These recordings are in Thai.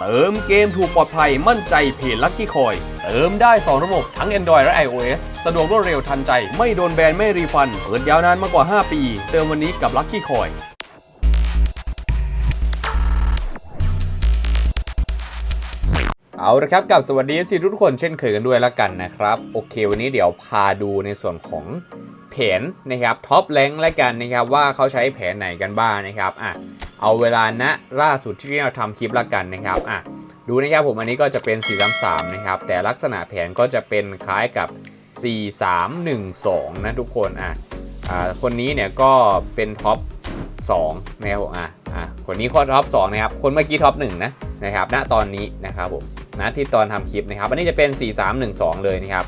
เติมเกมถูกปลอดภัยมั่นใจเพจลั c กี้คอย เติมได้ 2 ระบบทั้ง Android และ iOS สะดวกรวดเร็วทันใจ ไม่โดนแบนไม่รีฟัน เปิดยาวนานมากกว่า 5 ปี เติมวันนี้กับลั c กี้คอยเอาละครับกับสวัสดีสิทุกคนเช่นเคยกันด้วยละกันนะครับ โอเค วันนี้เดี๋ยวพาดูในส่วนของแผนนะครับท็อปแรงและกันนะครับว่าเขาใช้แผนไหนกันบ้างนะครับอะ เอาเวลาณล่าสุดที่เราทำคลิปละกันนะครับอะดูนะครับผมอันนี้ก็จะเป็น 433 นะครับ แต่ลักษณะแผนก็จะเป็นคล้ายกับ 4312 นะทุกคนอะอ่าคนนี้เนี่ยก็เป็นท็อป2นะครับผมอะอะคนนี้ข้อท็อป2นะครับคนเมื่อกี้ท็อป1นะนะครับณตอนนี้นะครับผมนะที่ตอนทำคลิปนะครับ อันนี้จะเป็น 4312 เลยนะครับ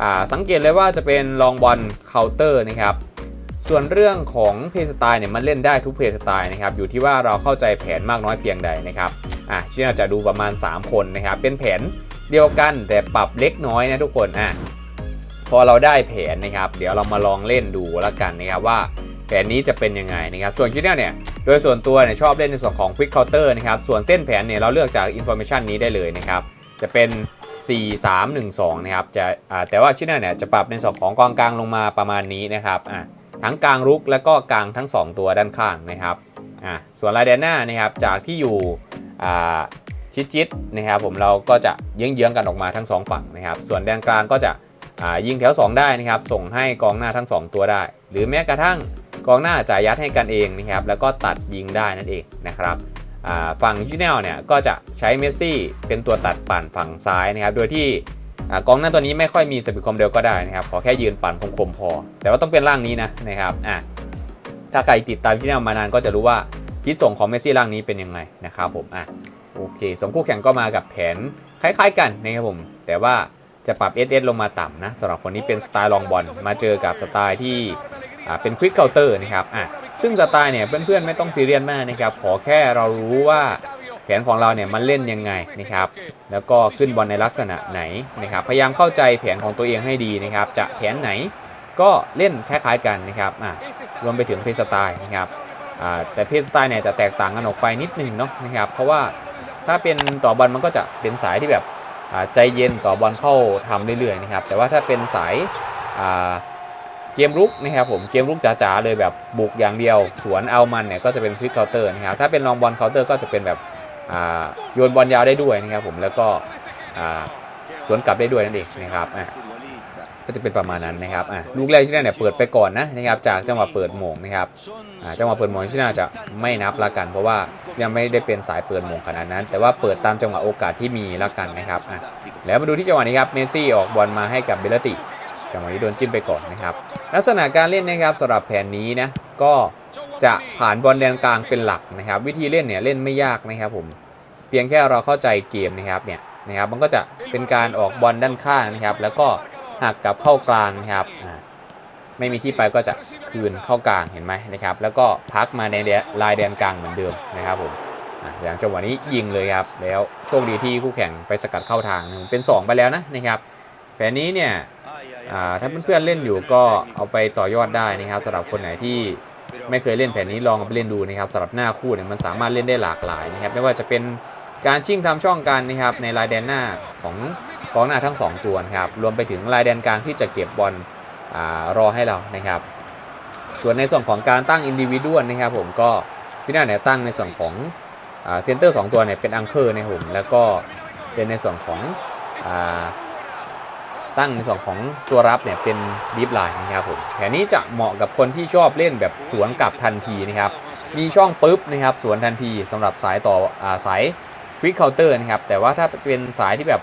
อ่าสังเกตเลยว่าจะเป็นลองบอลเคาน์เตอร์นะครับ ส่วนเรื่องของเพย์สไตล์เนี่ยมันเล่นได้ทุกเพย์สไตล์นะครับอยู่ที่ว่าเราเข้าใจแผนมากน้อยเพียงใดนะครับอะที่เราจะดูประมาณ 3 คนนะครับเป็นแผนเดียวกันแต่ปรับเล็กน้อยนะทุกคนอะพอเราได้แผนนะครับ เดี๋ยวเรามาลองเล่นดูแล้วกันนะครับว่าแผนนี้จะเป็นยังไงนะครับส่วนชิ้นเนี่ยโดยส่วนตัวเนี่ยชอบเล่นในส่วนของ Quick Counter นะครับส่วนเส้นแผนเนี่ยเราเลือกจาก Information นี้ได้เลยนะครับจะเป็น 4 3 1 2 นะครับจะแต่ว่าชิ้นเนี่ยจะปรับในส่วนของกองกลางลงมาประมาณนี้นะครับอ่า ทั้งกลางรุกและก็กลางทั้ง 2 ตัวด้านข้างนะครับอ่าส่วนลายแดนหน้านะครับจากที่อยู่อ่าชิดๆนะครับผมเราก็จะเยื้องๆกันออกมาทั้งสองฝั่งนะครับ ส่วนแดนกลางก็จะอ่ายิงแถว 2 ได้นะครับ ส่งให้กองหน้าทั้ง 2 ตัวได้ หรือแม้กระทั่งกองหน้าจ่ายยัดให้กันเองนะครับแล้วก็ตัดยิงได้นั่นเองนะครับอ่าฝั่งจูเนลเนี่ยก็จะใช้เมสซี่เป็นตัวตัดปั่นฝั่งซ้ายนะครับ โดยที่ กองหน้าตัวนี้ไม่ค่อยมีสปีดคอมเดียวก็ได้นะครับ ขอแค่ยืนปั่นคมๆพอ แต่ว่าต้องเป็นร่างนี้นะนะครับอะถ้าใครติดตามจูเนลมานานก็จะรู้ว่าพิษส่งของเมสซี่ร่างนี้เป็นยังไงนะครับผมอะโอเคสองคู่แข่งก็มากับแผนคล้ายๆกันนะครับผม แต่ว่าจะปรับ SS ลงมาต่ำนะสำหรับคนนี้เป็นสไตล์ลองบอลมาเจอกับสไตล์ที่อ่าเป็นควิกเคาน์เตอร์นะครับอะซึ่งสไตล์เนี่ยเพื่อนๆไม่ต้องซีเรียสมากนะครับขอแค่เรารู้ว่า นของเราเนี่ยมันเล่นยังไงนะครับ แล้วก็ขึ้นบอลในลักษณะไหนนะครับ พยายามเข้าใจแผนของตัวเองให้ดีนะครับ จะแผนไหนก็เล่นคล้ายๆกันนะครับอะรวมไปถึงเพสไตล์นะครับอ่าแต่เพสไตล์เนี่ยจะแตกต่างกันออกไปนิดนึงเนาะนะครับ เพราะว่าถ้าเป็นต่อบอลมันก็จะเป็นสายที่แบบอ่าใจเย็นต่อบอลเข้าทำเรื่อยๆนะครับ แต่ว่าถ้าเป็นสายอ่าเกมรุกนะครับผมเกมรุกจ๋าๆเลยแบบบุกอย่างเดียว สวนเอามันเนี่ยก็จะเป็นควิกเคาน์เตอร์นะครับถ้าเป็นลองบอลเคาน์เตอร์ก็จะเป็นแบบ โยนบอลยาวได้ด้วยนะครับผมแล้วก็สวนกลับได้ด้วยนั่นเองนะครับก็จะเป็นประมาณนั้นนะครับลูกแรกที่นั่นเนี่ยเปิดไปก่อนนะนะครับจากจังหวะเปิดโมงนะครับจังหวะเปิดโมงที่น่าจะไม่นับละกัน เพราะว่ายังไม่ได้เป็นสายเปิดโมงขนาดนั้น แต่ว่าเปิดตามจังหวะโอกาสที่มีละกันนะครับแล้วมาดูที่จังหวะนี้ครับเมสซี่ออกบอลมาให้กับเบลติจังหวะนี้โดนจิ้มไปก่อนนะครับลักษณะการเล่นนะครับสำหรับแผนนี้นะก็ จะผ่านบอลแดนกลางเป็นหลักนะครับ วิธีเล่นเนี่ยเล่นไม่ยากนะครับผมเพียงแค่เราเข้าใจเกมนะครับเนี่ยนะครับ มันก็จะเป็นการออกบอลด้านข้างนะครับ แล้วก็หักกลับเข้ากลางนะครับไม่มีที่ไปก็จะคืนเข้ากลางเห็นไหมนะครับ แล้วก็พักมาในลายแดนกลางเหมือนเดิมนะครับผมอย่างจังหวะนี้ยิงเลยครับ แล้วโชคดีที่คู่แข่งไปสกัดเข้าทางเป็น 2 ไปแล้วนะนะครับแผนนี้เนี่ยถ้าเพื่อนๆเล่นอยู่ก็เอาไปต่อยอดได้นะครับสำหรับคนไหนที่ ไม่เคยเล่นแผนนี้ลองเอาไปเล่นดูนะครับสำหรับหน้าคู่เนี่ยมันสามารถเล่นได้หลากหลายนะครับไม่ว่าจะเป็นการชิงทำช่องกันนะครับในลายแดนหน้าของกองหน้าทั้ง 2 ตัวนะครับรวมไปถึงลายแดนกลางที่จะเก็บบอลรอให้เรานะครับ ส่วนในส่วนของการตั้งอินดิวิดวลนะครับผมก็ที่หน้าเนี่ยตั้งในส่วนของเซนเตอร์สตัวเนี่ยเป็นอังเคอร์นะครับผมแล้วก็เป็นในส่วนของอ ตั้งในส่วนของตัวรับเนี่ยเป็นดีฟไลน์นะครับผมแผนนี้จะเหมาะกับคนที่ชอบเล่นแบบสวนกลับทันทีนะครับมีช่องปุ๊บนะครับสวนทันทีสำหรับสายต่ออาสายควิกเคาน์เตอร์นะครับแต่ว่าถ้าเป็นสายที่แบบ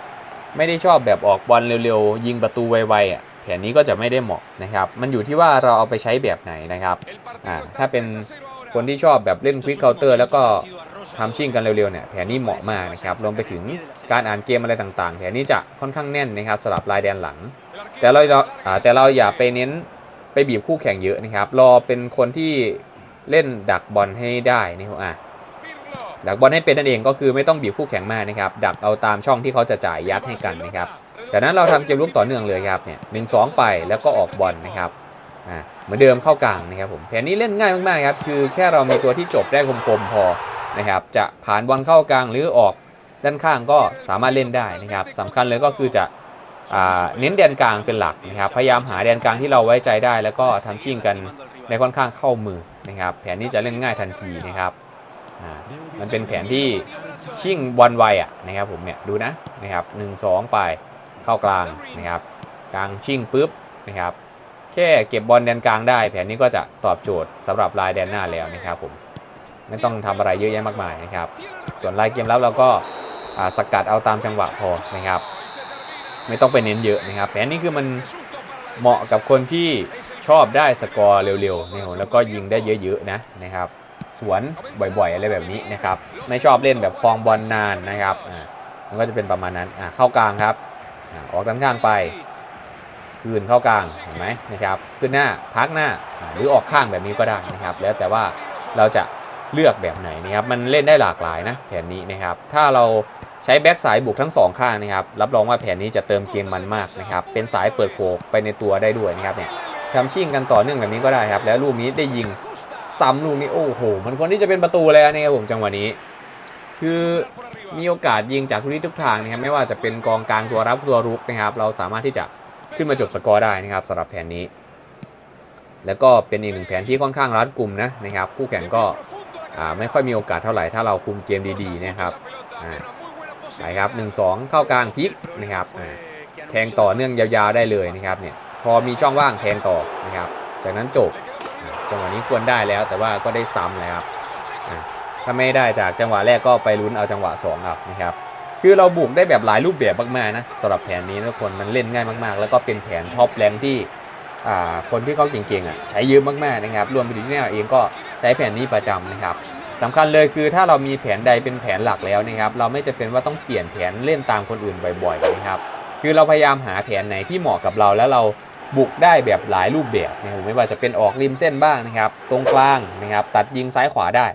ไม่ได้ชอบแบบออกบอลเร็วๆ ยิงประตูไวๆอะแผนนี้ก็จะไม่ได้เหมาะนะครับมันอยู่ที่ว่าเราเอาไปใช้แบบไหนนะครับอ่าถ้าเป็นคนที่ชอบแบบเล่นควิกเคาน์เตอร์แล้วก็ ทำชิ่งกันเร็วๆเนี่ยแผนนี้เหมาะมากนะครับรวมไปถึงการอ่านเกมอะไรต่างๆ แผนนี้จะค่อนข้างแน่นนะครับสำหรับลายแดนหลัง แต่เราแต่เราอย่าไปเน้นไปบีบคู่แข่งเยอะนะครับรอเป็นคนที่เล่นดักบอลให้ได้นะครับอะดักบอลให้เป็นนั่นเองก็คือไม่ต้องบีบคู่แข่งมากนะครับดักเอาตามช่องที่เขาจะจ่ายยัดให้กันนะครับจากนั้นเราทำเกมลุกต่อเนื่องเลยครับเนี่ยหนึ่งสองไปแล้วก็ออกบอลนะครับอ่าเหมือนเดิมเข้ากลางนะครับผมแผนนี้เล่นง่ายมากๆครับคือแค่เรามีตัวที่จบได้คมๆพอ นะครับจะผ่านบอลเข้ากลางหรือออกด้านข้างก็สามารถเล่นได้นะครับสำคัญเลยก็คือจะอเน้นแดนกลางเป็นหลักนะครับพยายามหาแดนกลางที่เราไว้ใจได้ แล้วก็ทำชิ่งกันในค่อนข้างเข้ามือนะครับ แผนนี้จะเล่นง่ายทันทีนะครับมันเป็นแผนที่ชิ่งบอลไวอะนะครับผมเนี่ยดูนะนะครับหนึ่งสองไปเข้ากลางนะครับกลางชิ่งปุ๊บนะครับแค่เก็บบอลแดนกลางได้ แผนนี้ก็จะตอบโจทย์สำหรับลายแดนหน้าแล้วนะครับผม ไม่ต้องทำอะไรเยอะแยะมากมายนะครับ ส่วนลายเกมรับเราก็สกัดเอาตามจังหวะพอนะครับ ไม่ต้องไปเน้นเยอะนะครับแผนนี้คือมันเหมาะกับคนที่ชอบได้สกอร์เร็วๆนะครับแล้วก็ยิงได้เยอะๆนะนะครับ สวนบ่อยๆอะไรแบบนี้นะครับ ไม่ชอบเล่นแบบคลองบอลนานนะครับอ่ามันก็จะเป็นประมาณนั้นอ่าเข้ากลางครับอ่าออกด้านข้างไป คืนเข้ากลางเห็นไหมนะครับ ขึ้นหน้าพักหน้าหรือออกข้างแบบนี้ก็ได้นะครับ แล้วแต่ว่าเราจะ เลือกแบบไหนนะครับ มันเล่นได้หลากหลายนะแผนนี้นะครับ ถ้าเราใช้แบ็กสายบุกทั้งสองข้างนะครับ รับรองว่าแผนนี้จะเติมเกมมันมากนะครับ เป็นสายเปิดโขกไปในตัวได้ด้วยนะครับเนี่ยทำชิ่งกันต่อเนื่องแบบนี้ก็ได้ครับ แล้วลูกนี้ได้ยิงซ้ำลูกนี้โอ้โห มันควรที่จะเป็นประตูแล้วนะครับผมจังหวะนี้ คือมีโอกาสยิงจากทุกทิศทุกทางนะครับ ไม่ว่าจะเป็นกองกลางตัวรับตัวรุกนะครับ เราสามารถที่จะขึ้นมาจบสกอร์ได้นะครับสำหรับแผนนี้ แล้วก็เป็นอีกหนึ่งแผนที่ค่อนข้างรัดกลุ่มนะนะครับ คู่แข่งก็ ไม่ค่อยมีโอกาสเท่าไหร่ถ้าเราคุมเกมดีๆนะครับอ่าไปครับ 1 2 เข้ากลางพลิกนะครับแทงต่อเนื่องยาวๆได้เลยนะครับเนี่ยพอมีช่องว่างแทงต่อนะครับ จากนั้นจบจังหวะนี้ควรได้แล้วแต่ว่าก็ได้ซ้ำเลยครับถ้าไม่ได้จากจังหวะแรกก็ไปลุ้นเอาจังหวะ2ครับนะครับ คือเราบุกได้แบบหลายรูปแบบมากๆนะสำหรับแผนนี้ทุกคนมันเล่นง่ายมากๆ แล้วก็เป็นแผนท็อปแรงที่อ่าคนที่เขาเก่งๆอะใช้เยอะมากๆนะครับรวมไปถึงที่เนี่ยเองก็ ใช้แผนนี้ประจำนะครับสำคัญเลยคือถ้าเรามีแผนใดเป็นแผนหลักแล้วนะครับ เราไม่จะเป็นว่าต้องเปลี่ยนแผนเล่นตามคนอื่นบ่อยๆนะครับคือเราพยายามหาแผนไหนที่เหมาะกับเราแล้วเราบุกได้แบบหลายรูปแบบนะครับไม่ว่าจะเป็นออกริมเส้นบ้างนะครับ ตรงกลางนะครับ ตัดยิงซ้ายขวาได้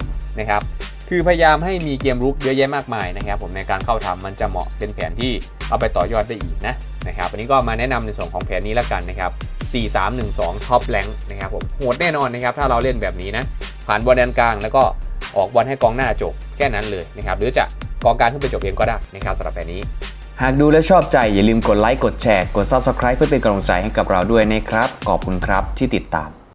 นะครับ คือพยายามให้มีเกมรุกเยอะแยะมากมายนะครับ ผมในการเข้าทำมันจะเหมาะเป็นแผนที่เอาไปต่อยอดได้อีกนะนะครับอันนี้ก็มาแนะนำในส่วนของแผนนี้แล้วกันนะครับ 4312ท็อปแรงนะครับผมโหดแน่นอนนะครับถ้าเราเล่นแบบนี้นะ ผ่านบอลแดนกลาง แล้วก็ออกบอลให้กองหน้าจบแค่นั้นเลยนะครับหรือจะกองกลางขึ้นไปจบเองก็ได้นะครับสำหรับแผนนี้ หากดูและชอบใจอย่าลืมกดไลค์กดแชร์กด Subscribe เพื่อเป็นกำลังใจให้กับเราด้วยนะครับขอบคุณครับที่ติดตาม